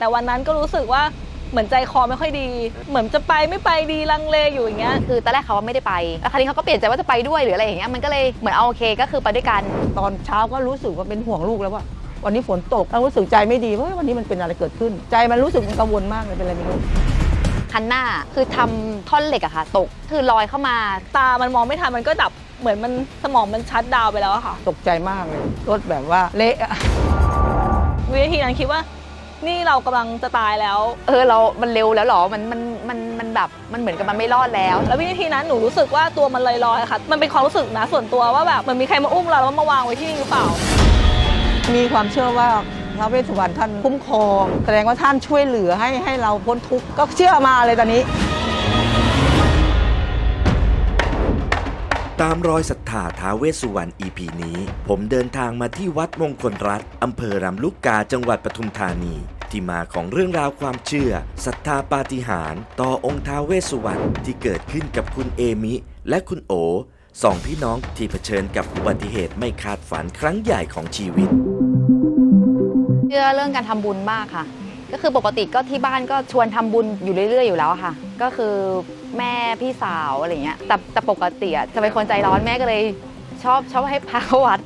แต่วันนั้นก็รู้สึกว่าเหมือนใจคอไม่ค่อยดี เหมือนจะไปไม่ไปดีลังเลอยู่อย่างเงี้ย คือตอนแรกเขาว่าไม่ได้ไปแล้วคราวนี้เขาก็เปลี่ยนใจว่าจะไปด้วยหรืออะไรอย่างเงี้ย มันก็เลยเหมือนเอาโอเคก็คือไปด้วยกัน ตอนเช้าก็รู้สึกว่าเป็นห่วงลูกแล้วว่า วันนี้ฝนตกแล้วรู้สึกใจไม่ดีว่าเฮ้ยวันนี้มันเป็นอะไรเกิดขึ้น ใจมันรู้สึกมันกังวลมากเลยเป็นอะไรไม่รู้คันหน้าคือทำท่อนเหล็กอะค่ะ ตกคือลอยเข้ามา ตามันมองไม่ทันมันก็ดับเหมือนมันสมองมันชัดดาวน์ไปแล้วอะค่ะ ตกใจมากเลยรถแบบว่าเละอะวินาทีนั้นคิดว่า นี่เรากำลังจะตายแล้ว เออเรา มันเร็วแล้วเหรอ มัน มัน มัน มันแบบ มันเหมือนกับมันไม่รอดแล้ว แล้ววินาทีนั้นหนูรู้สึกว่าตัวมันลอยๆค่ะ มันเป็นความรู้สึกนะส่วนตัวว่าแบบเหมันมีใครมาอุ้มเราแล้วมาวางไว้ที่นี่หรือเปล่า มีความเชื่อว่าพระเวสสุวรรณท่านคุ้มครอง แสดงว่าท่านช่วยเหลือให้ให้เราพ้นทุกข์ ก็เชื่อมาเลยตอนนี้ ตามรอยศรัทธาท้าเวสสุวรรณ EP นี้ ผมเดินทางมาที่วัดมงคลรัตน์อำเภอรำลูกกาจังหวัดปทุมธานี ที่มาของเรื่องราวความเชื่อศรัทธาปาฏิหาริย์ต่อองค์ท้าเวสสุวรรณที่เกิดขึ้นกับคุณเอมิ และคุณโอสองพี่น้องที่เผชิญกับอุบัติเหตุไม่คาดฝันครั้งใหญ่ของชีวิต เชื่อเรื่องการทำบุญมากค่ะ ก็คือปกติก็ที่บ้านก็ชวนทำบุญอยู่เรื่อยๆอยู่แล้วอะค่ะ ก็คือแม่พี่สาวอะไรเงี้ยแต่แต่ปกติอะจะเป็นคนใจร้อนแม่ก็เลยชอบชอบให้พาเข้าวัด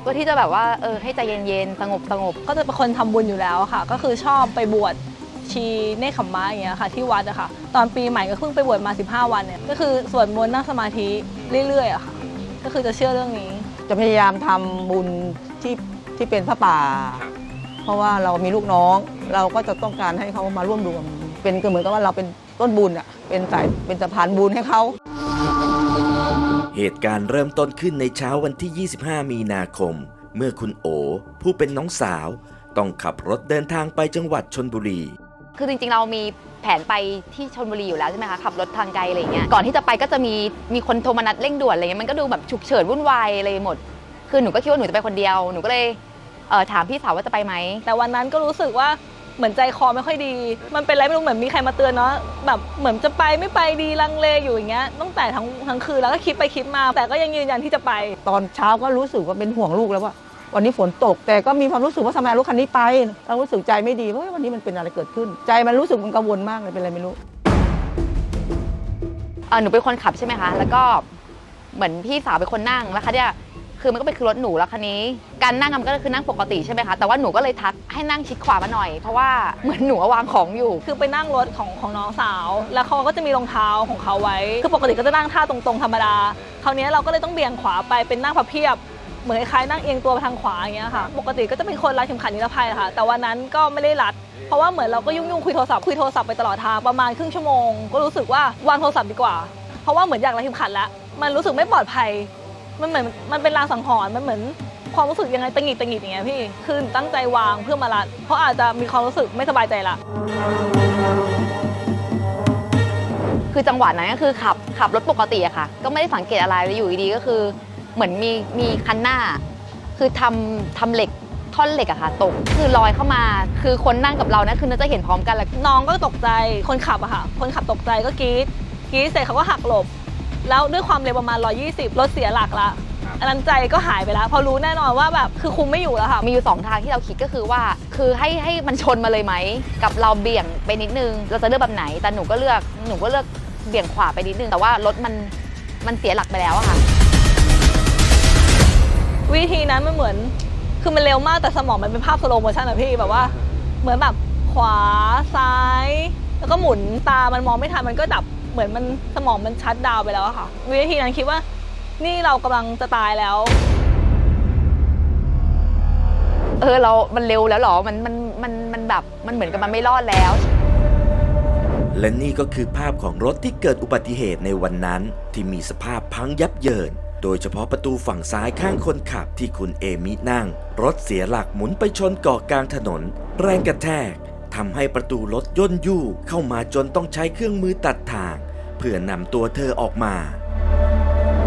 เพื่อที่จะแบบว่าเออให้ใจเย็นๆสงบสงบก็จะเป็นคนทำบุญอยู่แล้วค่ะ ก็คือชอบไปบวชชีเนคขมมะอย่างเงี้ยค่ะ ที่วัดอะค่ะ ตอนปีใหม่ก็เพิ่งไปบวชมา 15 วันเนี่ยก็คือสวดมนต์นั่งสมาธิเรื่อยๆอะค่ะ ก็คือจะเชื่อเรื่องนี้ จะพยายามทำบุญที่ที่เป็นพระป่า เพราะว่าเรามีลูกน้อง เราก็จะต้องการให้เขามาร่วมรวม เป็นก็เหมือนกับว่าเราเป็นต้นบุญอะเป็นสายเป็นสะพานบุญให้เขาเหตุการณ์เริ่มต้นขึ้นในเช้าวันที่ 25 มีนาคม เมื่อคุณโอ ผู้เป็นน้องสาว ต้องขับรถเดินทางไปจังหวัดชนบุรี คือจริงๆ เรามีแผนไปที่ชลบุรีอยู่แล้วใช่ไหมคะขับรถทางไกลอะไรเงี้ยก่อนที่จะไปก็จะมีมีคนโทรมานัดเร่งด่วนอะไรเงี้ยมันก็ดูแบบฉุกเฉินวุ่นวายอะไรหมด คือหนูก็คิดว่าหนูจะไปคนเดียวหนูก็เลยเอ่อ ถามพี่สาวว่าจะไปไหม แต่วันนั้นก็รู้สึกว่าเหมือนใจคอไม่ค่อยดี มันเป็นอะไรไม่รู้เหมือนมีใครมาเตือนเนาะแบบเหมือนจะไปไม่ไปดีลังเลอยู่อย่างเงี้ยตั้งแต่ทั้งทั้งคืนแล้วก็คิดไปคิดมา แต่ก็ยังยืนยันที่จะไป ตอนเช้าก็รู้สึกว่าเป็นห่วงลูกแล้วว่า วันนี้ฝนตกแต่ก็มีความรู้สึกว่าทำไมรถคันนี้ไปเรารู้สึกใจไม่ดีว่าเฮ้ยวันนี้มันเป็นอะไรเกิดขึ้น ใจมันรู้สึกมันกังวลมากเลยเป็นอะไรไม่รู้เอ่อหนูเป็นคนขับใช่ไหมคะ แล้วก็เหมือนพี่สาวเป็นคนนั่งแล้วคะเนี่ย คือมันก็เป็นคือรถหนูแล้วคันนี้ การนั่งมันก็คือนั่งปกติใช่ไหมคะ แต่ว่าหนูก็เลยทักให้นั่งชิดขวามาหน่อย เพราะว่าเหมือนหนูวางของอยู่ คือไปนั่งรถของของน้องสาว แล้วเขาก็จะมีรองเท้าของเขาไว้ คือปกติก็จะนั่งท่าตรงๆธรรมดา คราวนี้เราก็เลยต้องเบี่ยงขวาไปเป็นนั่งพับเพียบเหมือนคล้ายๆนั่งเอียงตัวไปทางขวาอย่างเงี้ยค่ะ ปกติก็จะเป็นคนรัดเข็มขัดนิรภัยค่ะ แต่วันนั้นก็ไม่ได้รัด เพราะว่าเหมือนเราก็ยุ่งๆคุยโทรศัพท์คุยโทรศัพท์ไปตลอดทางประมาณครึ่งชั่วโมง ก็รู้สึกว่าวางโทรศัพท์ดีกว่า เพราะว่าเหมือนอยากรัดเข็มขัดแล้ว มันรู้สึกไม่ปลอดภัย มันเหมือนมันเป็นลางสังหรณ์มันเหมือนความรู้สึกยังไงตังหงิดตังหงิดอย่างเงี้ยพี่คือตั้งใจวางเพื่อมารัดเพราะอาจจะมีความรู้สึกไม่สบายใจละคือจังหวะนั้นก็คือขับขับรถปกติอะค่ะ ก็ไม่ได้สังเกตอะไรแล้วอยู่ดีๆก็คือ เหมือนมีมีคันหน้า คือทำทำเหล็กท่อนเหล็กอะค่ะตกคือลอยเข้ามา คือคนนั่งกับเรานะคือน่าจะเห็นพร้อมกันแหละน้องก็ตกใจคนขับอะค่ะ คนขับตกใจก็กรี๊ดกรี๊ดเสร็จเขาก็หักหลบ แล้วด้วยความเร็วประมาณ 120 รถเสียหลักละอันนั้นใจก็หายไปแล้วเพราะรู้แน่นอนว่าแบบคือคุมไม่อยู่แล้วค่ะ มีอยู่สองทางที่เราคิดก็คือว่า คือให้ให้มันชนมาเลยไหม กับเราเบี่ยงไปนิดนึง เราจะเลือกแบบไหน แต่หนูก็เลือกหนูก็เลือกเบี่ยงขวาไปนิดนึง แต่ว่ารถมันมันเสียหลักไปแล้วอะค่ะ วิธีนั้นมันเหมือน คือมันเร็วมากแต่สมองมันเป็นภาพสโลโมชันอะพี่แบบว่า เหมือนแบบขวาซ้าย แล้วก็หมุนตามันมองไม่ทันมันก็ดับ เหมือนมันสมองมันชัดดาวไปแล้วอะค่ะ วิธีนั้นคิดว่า นี่เรากำลังจะตายแล้ว เออเรา มันเร็วแล้วเหรอ มันมันมันมันแบบ มันเหมือนกับมันไม่รอดแล้ว และนี่ก็คือภาพของรถที่เกิดอุบัติเหตุในวันนั้น ที่มีสภาพพังยับเยิน โดยเฉพาะประตูฝั่งซ้ายข้างคนขับที่คุณเอมินั่ง รถเสียหลักหมุนไปชนเกาะกลางถนน แรงกระแทก ทำให้ประตูรถย่นยู่เข้ามาจนต้องใช้เครื่องมือตัดทาง เพื่อนำตัวเธอออกมา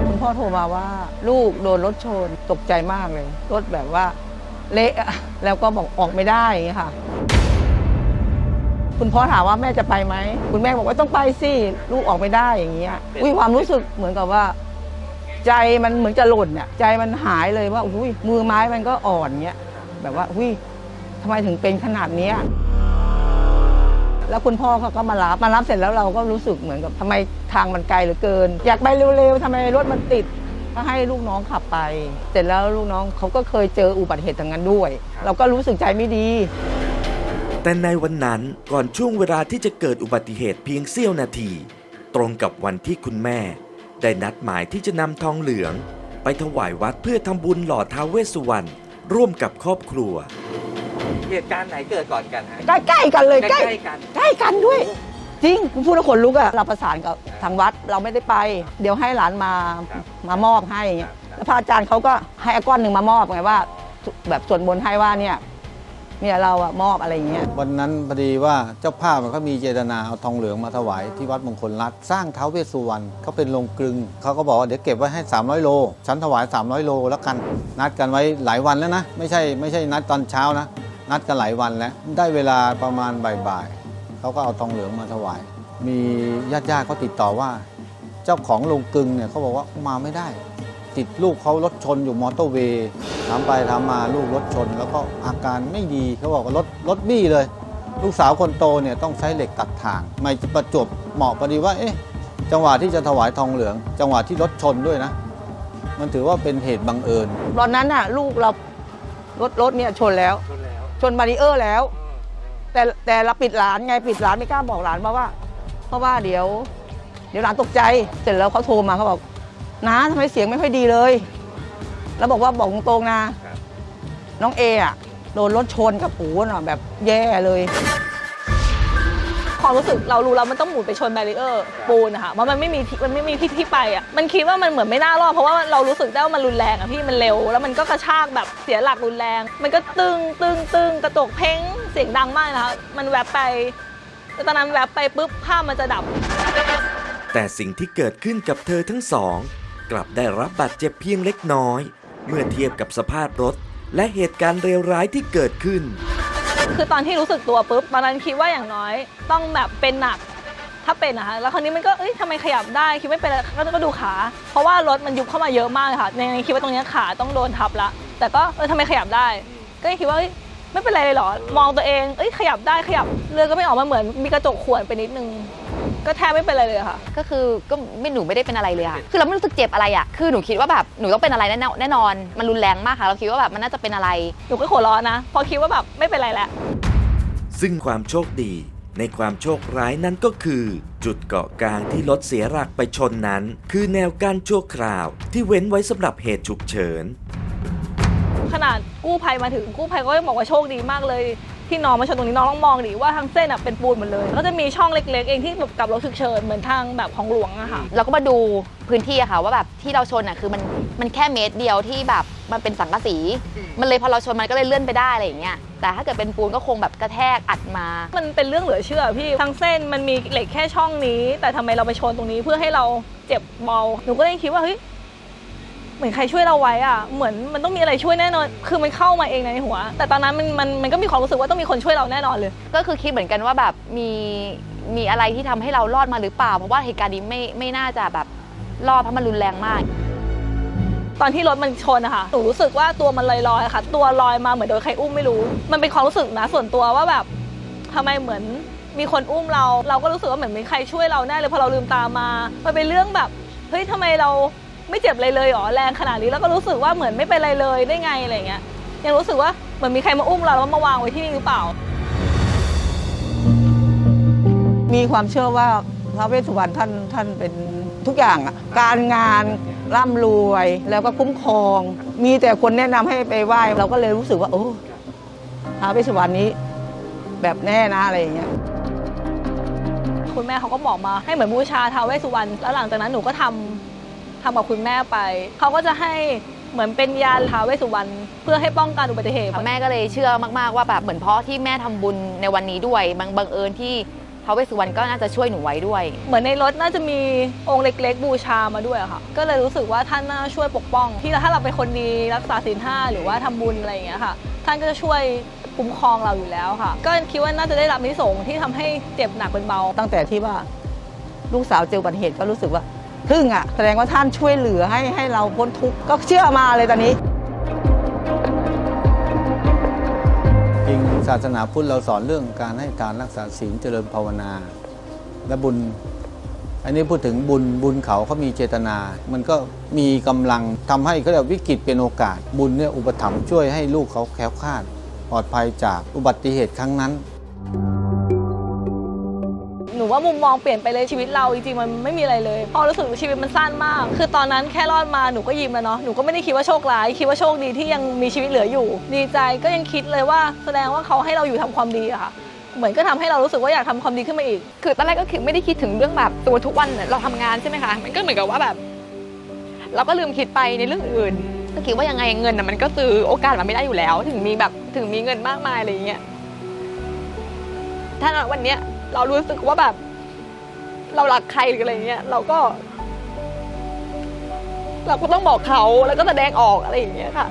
คุณพ่อโทรมาว่าลูกโดนรถชนตกใจมากเลย รถแบบว่า เละอะแล้วก็บอกออกไม่ได้อย่างเงี้ยค่ะ คุณพ่อถามว่าแม่จะไปไหม คุณแม่บอกว่าต้องไปสิลูกออกไม่ได้อย่างเงี้ยอุ้ยความรู้สึกเหมือนกับว่า ใจมันเหมือนจะหล่นเนี่ยใจมันหายเลยว่าอุ้ยมือไม้มันก็อ่อนเงี้ยแบบว่าอุ้ยทำไมถึงเป็นขนาดเนี้ย แล้วคุณพ่อเขาก็มารับมารับเสร็จแล้วเราก็รู้สึกเหมือนกับทำไมทางมันไกลเหลือเกิน อยากไปเร็วๆทำไมรถมันติดก็ให้ลูกน้องขับไป เสร็จแล้วลูกน้องเขาก็เคยเจออุบัติเหตุทางนั้นด้วย เราก็รู้สึกใจไม่ดี แต่ในวันนั้นก่อนช่วงเวลาที่จะเกิดอุบัติเหตุเพียงเสี้ยวนาที ตรงกับวันที่คุณแม่ ได้นัดหมายที่จะนำทองเหลือง ไปถวายวัดเพื่อทำบุญหล่อท้าวเวสสุวรรณร่วมกับครอบครัว เหตุการณ์ไหนเกิดก่อนกันฮะ ใกล้ๆกันเลยใกล้ใกล้ๆกัน ใกล้กันด้วย จริงคุณพูดแล้วขนลุกอะเราประสานกับทางวัดเราไม่ได้ไป เดี๋ยวให้หลานมามามอบให้อย่างเงี้ยแล้วพระอาจารย์เขาก็ให้ก้อนหนึ่งมามอบไงว่า แบบส่วนบนต์ให้ว่าเนี่ยเนี่ยเราอะมอบอะไรอย่างเงี้ย วันนั้นพอดีว่าเจ้าภาพเขามีเจตนาเอาทองเหลืองมาถวายที่วัดมงคลรัตน์สร้างท้าวเวสสุวรรณเขาเป็นโรงกลึงเขาก็บอกว่าเดี๋ยวเก็บไว้ให้ 300 โล ฉันถวาย 300 โลแล้วกัน นัดกันไว้หลายวันแล้วนะ ไม่ใช่ไม่ใช่นัดตอนเช้านะ นัดกันหลายวันแล้ว ได้เวลาประมาณบ่ายๆเขาก็เอาทองเหลืองมาถวาย มีญาติญาติๆเขาติดต่อว่า เจ้าของโรงกลึงเนี่ยเขาบอกว่ามาไม่ได้ ติดลูกเขารถชนอยู่มอเตอร์เวย์ถามไปถามมาลูกรถชน แล้วก็อาการไม่ดีเขาบอกว่ารถรถบี้เลย ลูกสาวคนโตเนี่ยต้องใช้เหล็กตัดทางไม่ประจบเหมาะพอดีว่าเอ๊ะจังหวะที่จะถวายทองเหลือง จังหวะที่รถชนด้วยนะ มันถือว่าเป็นเหตุบังเอิญตอนนั้นน่ะ ลูกเรารถรถเนี่ยชนแล้ว ชนบารีเออร์แล้ว แต่แต่เราปิดร้านไงปิดร้านไม่กล้าบอกหลานเพราะว่า เพราะว่าเดี๋ยว เดี๋ยวหลานตกใจเสร็จแล้วเขาโทรมาเขาบอกน้าทำไมเสียงไม่ค่อยดีเลย แล้วบอกว่าบอกตรงๆนะ น้องเออะโดนรถชนกับปูน่ะแบบแย่เลย ความรู้สึกเรารู้แล้วมันต้องหมุนไปชนแบรีเออร์ปูนนะคะมันมันไม่มีที่มันไม่มีที่ที่ไปอะมันคิดว่ามันเหมือนไม่น่ารอดเพราะว่าเรารู้สึกได้ว่ามันรุนแรงอะพี่มันเร็ว แล้วมันก็กระชากแบบเสียหลักรุนแรง มันก็ตึงตึงตึงกระจกเพ้งเสียงดังมากนะคะมันแวบไปแล้วตอนนั้นแวบไปปุ๊บภาพมันจะดับ แต่สิ่งที่เกิดขึ้นกับเธอทั้งสอง กลับได้รับบาดเจ็บเพียงเล็กน้อย เมื่อเทียบกับสภาพรถ และเหตุการณ์เลวร้ายที่เกิดขึ้น คือตอนที่รู้สึกตัวปุ๊บตอนนั้นคิดว่าอย่างน้อยต้องแบบเป็นหนักถ้าเป็นนะคะแล้วคราวนี้มันก็เอ้ยทำไมขยับได้คิดไม่เป็นไรก็ก็ดูขา เพราะว่ารถมันยุบเข้ามาเยอะมากเลยค่ะในคิดว่าตรงนี้ขาต้องโดนทับละแต่ก็เออทำไมขยับได้ ก็คิดว่า ไม่เป็นไรเลยเหรอ มองตัวเอง เอ้ยขยับได้ขยับเรือก็ไม่ออกมาเหมือนมีกระจกข่วนไปนิดนึง ก็แทบไม่เป็นไรเลยค่ะ ก็คือก็ไม่หนูไม่ได้เป็นอะไรเลยค่ะคือเราไม่รู้สึกเจ็บอะไรอะคือหนูคิดว่าแบบหนูต้องเป็นอะไรแน่แน่นอน มันรุนแรงมากค่ะ เราคิดว่าแบบมันน่าจะเป็นอะไร หนูก็หัวเร้อนนะเพอคิดว่าแบบไม่เป็นไรแล้ว ซึ่งความโชคดีในความโชคร้ายนั้นก็คือ จุดเกาะกลางที่รถเสียหลักไปชนนั้น คือแนวกั้นชั่วคราวที่เว้นไว้สำหรับเหตุฉุกเฉิน ขนาดกู้ภัยมาถึงกู้ภัยก็ยังบอกว่าโชคดีมากเลย ที่น้องมาชนตรงนี้น้องต้องมองดิว่าทั้งเส้นอะเป็นปูนหมดเลย ก็จะมีช่องเล็กๆ เองที่แบบกับรถฉุกเฉินเหมือนทางแบบของหลวงอะค่ะเราก็มาดูพื้นที่อะค่ะว่าแบบที่เราชนอะคือมันมันแค่เมตรเดียวที่แบบมันเป็นสังกะสี มันเลยพอเราชนมันก็เลยเลื่อนไปได้อะไรอย่างเงี้ยแต่ถ้าเกิดเป็นปูนก็คงแบบกระแทกอัดมา มันเป็นเรื่องเหลือเชื่อพี่ทั้งเส้นมันมีเหล็กแค่ช่องนี้ แต่ทำไมเราไปชนตรงนี้เพื่อให้เราเจ็บเบาหนูก็เลยคิดว่าเฮ้ย เหมือนใครช่วยเราไว้อะเหมือนมันต้องมีอะไรช่วยแน่นอน คือมันเข้ามาเองในหัว แต่ตอนนั้นมันมันมันก็มีความรู้สึกว่าต้องมีคนช่วยเราแน่นอนเลย ก็คือคิดเหมือนกันว่าแบบมีมีอะไรที่ทำให้เรารอดมาหรือเปล่า เพราะว่าเหตุการณ์นี้ไม่ไม่น่าจะแบบรอดเพราะมันรุนแรงมากตอนที่รถมันชนอะค่ะหนูรู้สึกว่าตัวมันลอยๆอะค่ะ ตัวลอยมาเหมือนโดนใครอุ้มไม่รู้ มันเป็นความรู้สึกนะส่วนตัวว่าแบบทำไมเหมือนมีคนอุ้มเรา เราก็รู้สึกว่าเหมือนมีใครช่วยเราแน่เลยพอเราลืมตามา มันเป็นเรื่องแบบ เฮ้ยทำไมเรา ไม่เจ็บอะไรเลยหรอแรงขนาดนี้แล้วก็รู้สึกว่าเหมือนไม่เป็นอะไรเลยได้ไงอะไรเงี้ยยังรู้สึกว่าเหมือนมีใครมาอุ้มเราแล้วมาวางไว้ที่นี่หรือเปล่า มีความเชื่อว่าพระเวสสุวรรณท่านท่านเป็นทุกอย่างอะการงานร่ำรวยแล้วก็คุ้มครอง มีแต่คนแนะนำให้ไปไหว้เราก็เลยรู้สึกว่า โอ้พระเวสสุวรรณนี้แบบแน่นะอะไรอย่างเงี้ยคุณแม่เขาก็บอกมาให้เหมือนบูชาท้าวเวสสุวรรณแล้วหลังจากนั้นหนูก็ทำ ทำกับคุณแม่ไปเขาก็จะให้เหมือนเป็นยาท้าวเวสสุวรรณเพื่อให้ป้องกันอุบัติเหตุแม่ก็เลยเชื่อมากๆว่าแบบเหมือนเพราะที่แม่ทำบุญในวันนี้ด้วยบางบังเอิญที่ท้าวเวสสุวรรณก็น่าจะช่วยหนูไว้ด้วย เหมือนในรถน่าจะมีองค์เล็ก ๆ บูชามาด้วยอะค่ะ ก็เลยรู้สึกว่าท่านน่าช่วยปกป้อง ที่ถ้าเราเป็นคนดีรักษาศีลห้าหรือว่าทำบุญอะไรอย่างเงี้ยค่ะ ท่านก็จะช่วยคุ้มครองเราอยู่แล้วค่ะ ก็คิดว่าน่าจะได้รับนิสงส์ที่ทำให้เจ็บหนักเป็นเบา ตั้งแต่ที่ว่าลูกสาวเจออุบัติเหตุก็รู้สึกว่า ทึ่งอะแสดงว่าท่านช่วยเหลือให้ให้เราพ้นทุกข์ก็เชื่อมาเลยตอนนี้ จริงศาสนาพุทธเราสอนเรื่องการให้การรักษาศีลเจริญภาวนา และบุญ อันนี้พูดถึงบุญบุญเขาเขามีเจตนา มันก็มีกำลังทำให้เขาเรียกวิกฤตเป็นโอกาส บุญเนี่ยอุปถัมภ์ช่วยให้ลูกเขาแคล้วคลาดปลอดภัยจากอุบัติเหตุครั้งนั้น หนูว่ามุมมองเปลี่ยนไปเลยชีวิตเราจริงๆมันไม่มีอะไรเลยพอรู้สึกชีวิตมันสั้นมาก คือตอนนั้นแค่รอดมาหนูก็ยิ้มแล้วเนาะหนูก็ไม่ได้คิดว่าโชคร้ายคิดว่าโชคดีที่ยังมีชีวิตเหลืออยู่ ดีใจก็ยังคิดเลยว่าแสดงว่าเขาให้เราอยู่ทำความดีอะค่ะเหมือนก็ทำให้เรารู้สึกว่าอยากทำความดีขึ้นมาอีก คือตอนแรกก็คือไม่ได้คิดถึงเรื่องแบบตัวทุกวันเราทำงานใช่ไหมคะมันก็เหมือนกับว่าแบบ เราก็ลืมคิดไปในเรื่องอื่นก็คิดว่ายังไงเงินน่ะมันก็ซื้อโอกาสมันไม่ได้อยู่แล้ว ถึงมีแบบถึงมีเงินมากมายอะไรอย่างเงี้ยถ้าวันเนี้ย เรารู้สึกว่าแบบ เรารักใครหรืออะไรเงี้ยเราก็ เราก็ต้องบอกเขาแล้วก็แสดงออกอะไรอย่างเงี้ยค่ะ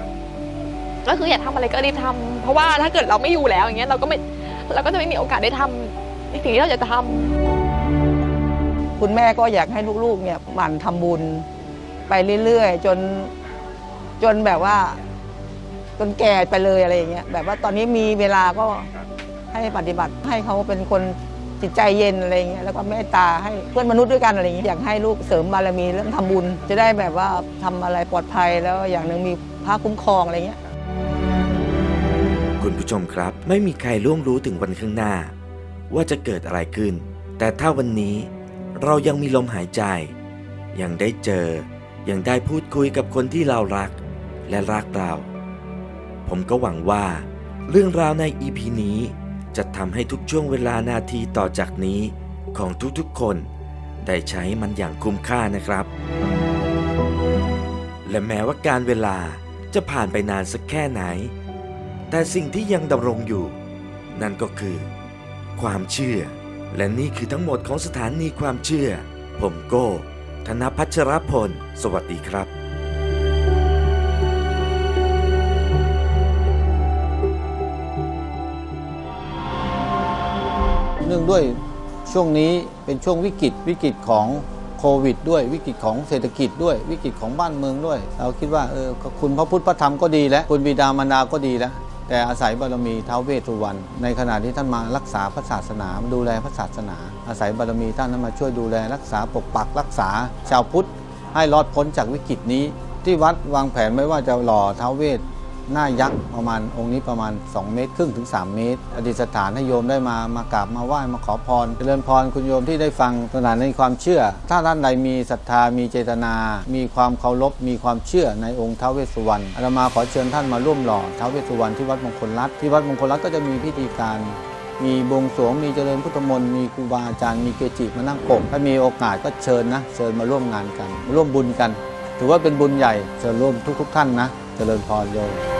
ก็คืออยากทำอะไรก็รีบทำเพราะว่าถ้าเกิดเราไม่อยู่แล้วอย่างเงี้ยเราก็ไม่เราก็จะไม่มีโอกาสได้ทำในสิ่งที่เราอยากจะทำคุณแม่ก็อยากให้ลูกๆ เนี่ยหมั่นทำบุญ ไปเรื่อยๆ จนจนแบบว่า จนแก่ไปเลยอะไรอย่างเงี้ยแบบว่าตอนนี้มีเวลาก็ให้ปฏิบัติให้เขาเป็นคน จิตใจเย็นอะไรเงี้ยแล้วก็เมตตาให้เพื่อนมนุษย์ด้วยกันอะไรเงี้ยอยากให้ลูกเสริมบารมีเรื่องทำบุญ จะได้แบบว่าทำอะไรปลอดภัยแล้วอย่างหนึ่งมีพระคุ้มครองอะไรเงี้ยคุณผู้ชมครับ ไม่มีใครล่วงรู้ถึงวันข้างหน้า ว่าจะเกิดอะไรขึ้น แต่ถ้าวันนี้เรายังมีลมหายใจ ยังได้เจอ ยังได้พูดคุยกับคนที่เรารัก และรักเรา ผมก็หวังว่า เรื่องราวใน EP นี้ จะทำให้ทุกช่วงเวลานาทีต่อจากนี้ของทุกๆคน ได้ใช้มันอย่างคุ้มค่านะครับ และแม้ว่าการเวลาจะผ่านไปนานสักแค่ไหน แต่สิ่งที่ยังดำรงอยู่ นั่นก็คือ ความเชื่อ และนี่คือทั้งหมดของสถานีความเชื่อ ผมโก้ ธนพัชรพล สวัสดีครับ เนื่องด้วยช่วงนี้เป็นช่วงวิกฤตวิกฤตของโควิด ด้วยวิกฤตของเศรษฐกิจด้วยวิกฤตของบ้านเมืองด้วย เราคิดว่าเออคุณพระพุทธพระธรรมก็ดีแล้วคุณบิดามารดาก็ดีแล้วแต่อาศัยบารมีท้าวเวสสุวรรณในขณะที่ท่านมารักษาพระศาสนาดูแลพระศาสนา อาศัยบารมีท่านนั้นมาช่วยดูแลรักษาปกปักรักษา ชาวพุทธให้รอดพ้นจากวิกฤตนี้ ที่วัดวางแผนไว้ว่าจะหล่อท้าวเวส หน้ายักษ์ประมาณองค์นี้ประมาณ 2 เมตรครึ่งถึง 3 เมตรอดิษฐานให้โยมได้มามากราบมาไหว้มาขอพรเจริญพรคุณโยมที่ได้ฟังขนาดในความเชื่อ ถ้าท่านใดมีศรัทธามีเจตนา มีความเคารพมีความเชื่อในองค์ท้าวเวสสุวรรณอาตมาขอเชิญท่านมาร่วมหล่อท้าวเวสสุวรรณที่วัดมงคลรัตน์ที่วัดมงคลรัตน์ก็จะมีพิธีการมีบวงสรวงมีเจริญพุทธมนต์มีครูบาอาจารย์มีเกจิมานั่งปกถ้ามีโอกาสก็เชิญนะ เชิญมาร่วมงานกันมาร่วมบุญกัน ถือว่าเป็นบุญใหญ่เชิญร่วมทุก ๆ ท่านนะ เจริญพรโยม